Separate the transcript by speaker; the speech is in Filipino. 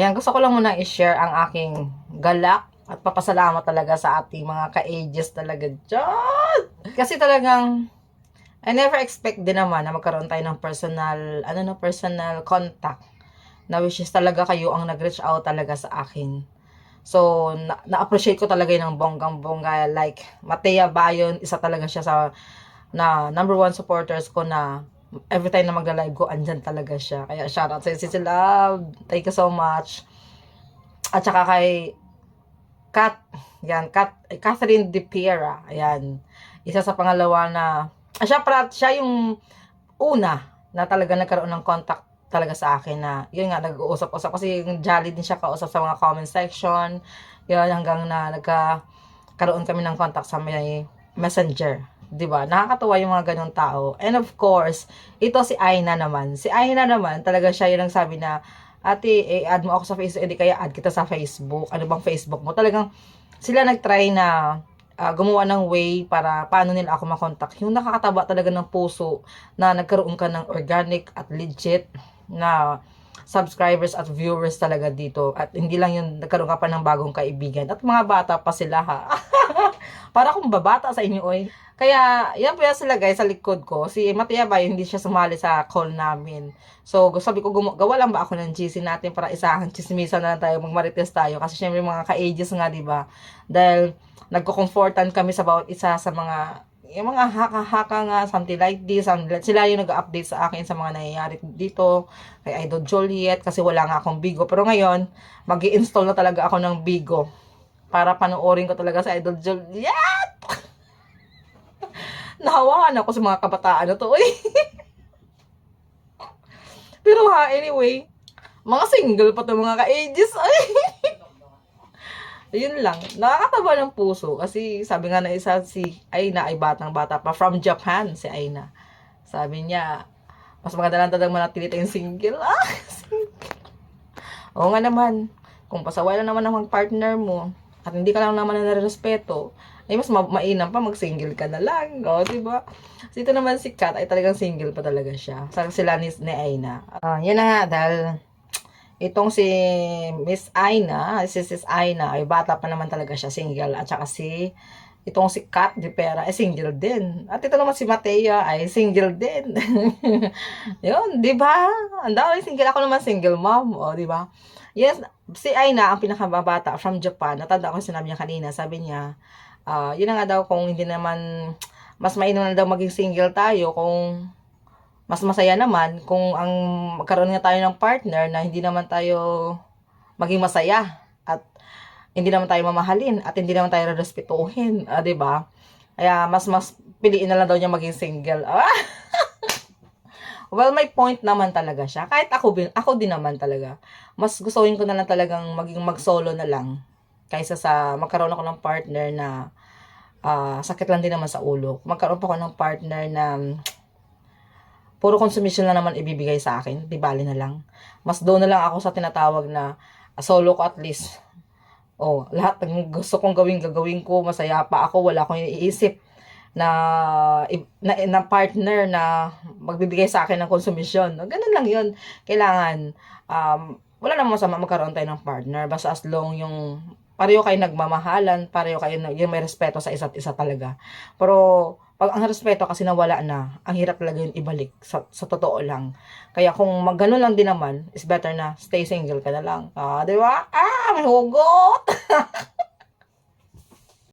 Speaker 1: Ayan, gusto ko lang muna i-share ang aking galak at papasalamat talaga sa ating mga ka-ages talaga dyan. Kasi talagang, I never expect din naman na magkaroon tayo ng personal, ano no, personal contact na which is talaga kayo ang nag-reach out talaga sa akin. So, na- na-appreciate ko talaga ng bonggang-bongga. Like, Matea Bayon, isa talaga siya sa na number one supporters ko na every time na magla-live ko, andyan talaga siya. Kaya shout out sa Sisi Love. Thank you so much. At saka kay Kat, yan, Kat, Catherine De Piera, ayan. Isa sa pangalawa na, ah, siya, pra- siya yung una na talaga nagkaroon ng contact talaga sa akin na, yun nga, nag-uusap-usap kasi yung jolly din siya kausap sa mga comment section. Yun, hanggang na nagka-karoon kami ng contact sa may messenger. 'Di ba? Nakakatuwa yung mga ganong tao. And of course, ito si Aina naman. Si Aina naman, talaga siya yung nagsabi na, ate, eh, add mo ako sa Facebook, hindi kaya add kita sa Facebook. Ano bang Facebook mo? Talagang, sila nagtry na ah, gumawa ng way para paano nila ako makontak. Yung nakakataba talaga ng puso na nagkaroon ka ng organic at legit na subscribers at viewers talaga dito. At hindi lang yung nagkaroon ka pa ng bagong kaibigan. At mga bata pa sila ha. Para akong babata sa inyo, oy. Kaya, yan po yan sila guys sa likod ko. Si Matia ba, hindi siya sumali sa call namin. So, sabi ko, gawa lang ba ako ng GC natin para isahan, chismisa na lang tayo, magmarites tayo. Kasi syempre mga ka-ages nga, di ba? Dahil, nagko-comfortan kami sa bawat isa sa mga yung mga haka-haka nga, something like this. Something Sila yung nag-update sa akin sa mga nangyayari dito kay Idol Joliet kasi wala nga akong Bigo. Pero ngayon, mag install na talaga ako ng Bigo para panoorin ko talaga sa Idol Joliet. Nahawaan ako sa mga kabataan na to. Eh. Pero ha, anyway, mga single pa to mga ka-ages. Ay. Ayun lang. Nakakataba ng puso. Kasi sabi nga na isa si Aina ay batang bata pa. From Japan, si Aina. Sabi niya, mas maganda lang talagang manatili tayong single. Ah, single. Oo nga naman. Kung pasaway lang naman ang partner mo, at hindi ka lang naman nare-respeto, ay mas ma- mainam pa mag-single ka na lang. O, di ba? So, ito naman si Kat ay talagang single pa talaga siya. Sa sila ni, ni Aina. Ah, yan na nga, dahil itong si Miss Aina, si Sis Aina, ay bata pa naman talaga siya, single. At saka si, itong si Kat de Pera, ay single din. At ito naman si Matea, ay single din. Yun, di ba? Ang dami single. Ako naman single mom, o, di ba? Yes, si Aina, ang pinakamabata from Japan. Natanda ko sinabi niya kanina. Sabi niya, ah yun na nga daw kung hindi naman, mas mainam na daw maging single tayo kung mas masaya naman kung ang magkaroon nga tayo ng partner na hindi naman tayo maging masaya at hindi naman tayo mamahalin at hindi naman tayo respetuhin, ah, 'di ba? Kaya mas mas piliin na lang daw niya maging single. Ah! well, may point naman talaga siya. Kahit ako, ako din naman talaga. Mas gustuin ko na lang talagang maging mag-solo na lang kaysa sa magkaroon ako ng partner na ah, sakit lang din naman sa ulo. Magkaroon pa ako ng partner na puro consumption na naman ibibigay sa akin, di bali na lang. Mas doon na lang ako sa tinatawag na ah, solo ko at least. Oh, lahat ng gusto kong gawin, gagawin ko, masaya pa ako, wala akong iniisip na, na, na partner na magbibigay sa akin ng konsumisyon. Ganun lang yun. Kailangan, um, wala namang masama magkaroon tayo ng partner. Basta as long yung pareho kayo nagmamahalan, pareho kayo yung may respeto sa isa't isa talaga. Pero, pag ang respeto kasi nawala na, ang hirap talaga yun ibalik sa, sa totoo lang. Kaya kung mag ganun lang din naman, is better na stay single ka na lang. Ah, di ba? Ah, may hugot!